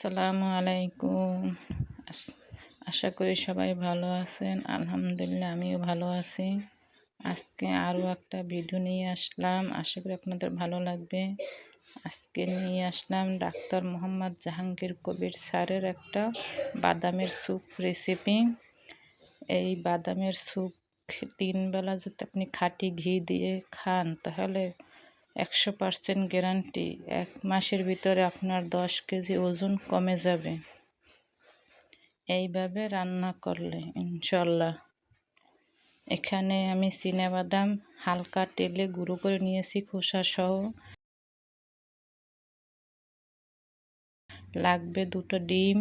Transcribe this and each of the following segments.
আসসালামু আলাইকুম। আশা করি সবাই ভালো আছেন। আলহামদুলিল্লাহ আমিও ভালো আছি। আজকে আরও একটা ভিডিও নিয়ে আসলাম। আশা করি আপনাদের ভালো লাগবে। আজকে নিয়ে আসলাম ডাক্তার মোহাম্মদ জাহাঙ্গীর কবির স্যারের একটা বাদামের স্যুপ রেসিপি এই বাদামের স্যুপ তিনবেলা যদি আপনি খাঁটি ঘি দিয়ে খান তাহলে একশো পার্সেন্ট গ্যারান্টি। এক মাসের ভিতরে আপনার দশ কেজি ওজন কমে যাবে। এইভাবে রান্না করলে, ইনশাল্লাহ। এখানে আমি বাদাম হালকা তেলে গুঁড়ো করে নিয়েছি, খোসা সহ। লাগবে দুটো ডিম।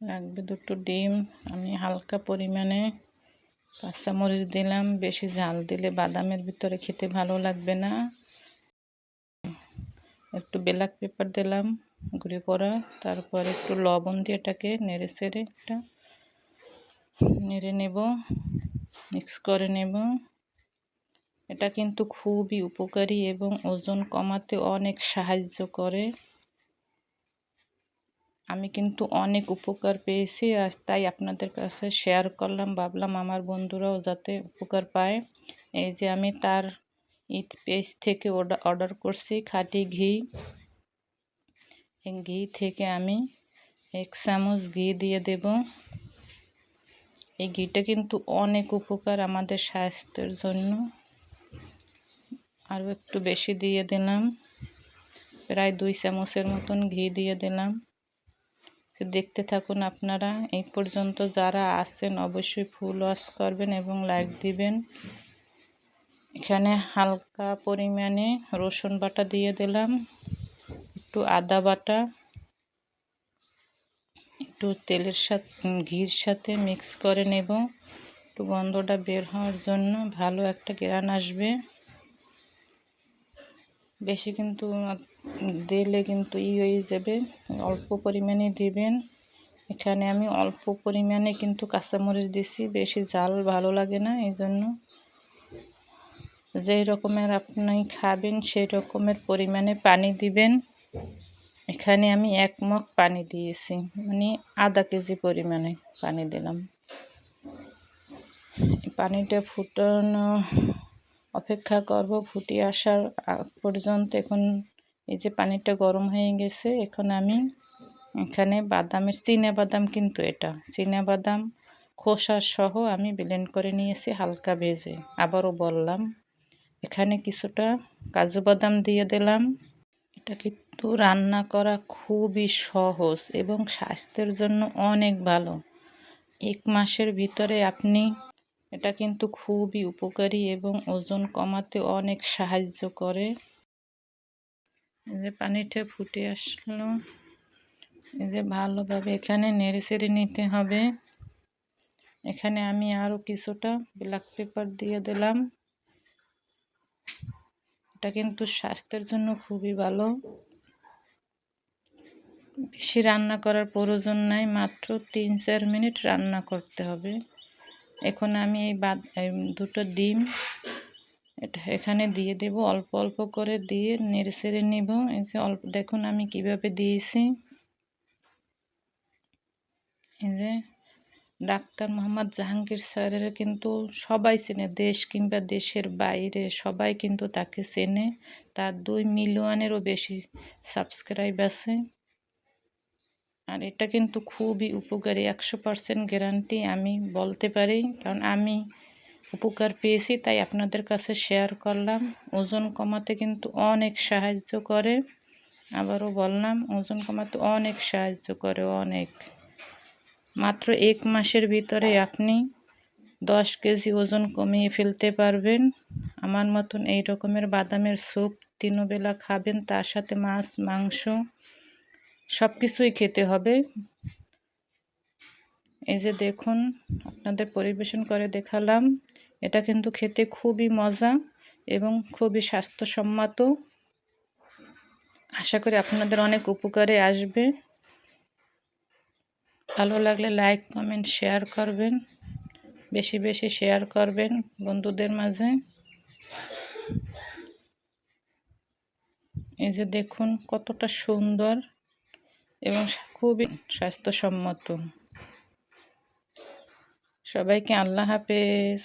লাগবে দুটো ডিম। আমি হালকা পরিমাণে কাঁচামরিচ দিলাম। বেশি ঝাল দিলে বাদামের ভিতরে খেতে ভালো লাগবে না। একটু ব্ল্যাক পেপার দিলাম, গুঁড়ি করা, তারপর একটু লবণ দিয়ে এটাকে নেড়ে সেড়ে একটা নেড়ে নেব, মিক্স করে নেব। এটা কিন্তু খুবই উপকারী এবং ওজন কমাতে অনেক সাহায্য করে। আমি কিন্তু অনেক উপকার পেয়েছি আর তাই আপনাদের কাছে শেয়ার করলাম, ভাবলাম আমার বন্ধুরাও যাতে উপকার পায়। এই যে আমি তার ঈদ পেজ থেকে অর্ডার করছি। খাঁটি ঘি। ঘি থেকে আমি এক চামচ ঘি দিয়ে দেব। এই ঘিটা কিন্তু অনেক উপকার আমাদের স্বাস্থ্যের জন্য। আরও একটু বেশি দিয়ে দিলাম। প্রায় দুই চামচের মতন ঘি দিয়ে দিলাম। দেখতে থাকুন আপনারা। এই পর্যন্ত যারা আছেন অবশ্যই ফুল ওয়াশ করবেন এবং লাইক দিবেন। এখানে হালকা পরিমাণে রসুন বাটা দিয়ে দিলাম, একটু আদা বাটা, একটু তেলের সাথে ঘির সাথে মিক্স করে নেব। একটু গন্ধটা বের হওয়ার জন্য ভালো একটা গ্রান আসবে। বেশি কিন্তু, দিলে কিন্তু ই হয়ে যাবে, অল্প পরিমাণে দিবেন। এখানে আমি অল্প পরিমাণে কিন্তু কাঁচামরিচ দিছি, বেশি ঝাল ভালো লাগে না, এই জন্য। যেই রকমের আপনি খাবেন, সেই রকমের পরিমাণে পানি দিবেন। এখানে আমি এক মগ পানি দিয়েছি। মানে আধা কেজি পরিমাণে পানি দিলাম। পানিটা ফুটানো, অপেক্ষা করব ফুটিয়ে আসার পর্যন্ত এখন এই যে পানিটা গরম হয়ে গেছে, এখন আমি এখানে বাদামের, চিনে বাদাম কিন্তু এটা। চিনে বাদাম, খোসা সহ আমি ব্লেন্ড করে নিয়েছি হালকা ভেজে। আবারও বললাম এখানে কিছুটা কাজু বাদাম দিয়ে দিলাম। এটা কিন্তু রান্না করা খুবই সহজ এবং স্বাস্থ্যের জন্য অনেক ভালো। এক মাসের ভিতরে আপনি এটা কিন্তু খুবই উপকারী এবং ওজন কমাতে অনেক সাহায্য করে। এই যে পানিটা ফুটে আসলো। এই যে ভালোভাবে এখানে নেড়ে চেড়ে নিতে হবে। এখানে আমি আরও কিছুটা ব্ল্যাক পেপার দিয়ে দিলাম। এটা কিন্তু স্বাস্থ্যের জন্য খুবই ভালো। বেশি রান্না করার প্রয়োজন নাই, মাত্র তিন চার মিনিট রান্না করতে হবে। এখন আমি এই বাদ দুটো ডিম এটা এখানে দিয়ে দেব, অল্প অল্প করে দিয়ে নেড়ে সেড়ে নেব। এই যে অল্প, দেখুন আমি কীভাবে দিয়েছি। এই যে ডাক্তার মোহাম্মদ জাহাঙ্গীর স্যারের কিন্তু সবাই চেনে, দেশ কিংবা দেশের বাইরে সবাই কিন্তু তাকে চেনে। তার দুই মিলিয়নেরও বেশি সাবস্ক্রাইব আছে। আর এটা কিন্তু খুবই উপকারী, একশো পারসেন্ট গ্যারান্টি আমি বলতে পারি। কারণ আমি উপকার পেয়েছি, তাই আপনাদের কাছে শেয়ার করলাম। ওজন কমাতে কিন্তু অনেক সাহায্য করে। আবারও বললাম, ওজন কমাতে অনেক সাহায্য করে, অনেক। মাত্র এক মাসের ভিতরে আপনি দশ কেজি ওজন কমিয়ে ফেলতে পারবেন। আমার মতন এই রকমের বাদামের স্যুপ তিনবেলা খাবেন, তার সাথে মাছ, মাংস সব কিছুই খেতে হবে। এই যে দেখুন, আপনাদের পরিবেশন করে দেখালাম। এটা কিন্তু খেতে খুবই মজা এবং খুবই স্বাস্থ্যসম্মত। আশা করি আপনাদের অনেক উপকারে আসবে। ভালো লাগলে লাইক কমেন্ট শেয়ার করবেন। বেশি বেশি শেয়ার করবেন বন্ধুদের মাঝে। এই যে দেখুন কতটা সুন্দর এবং খুবই স্বাস্থ্যসম্মত। সবাইকে আল্লাহ হাফেজ।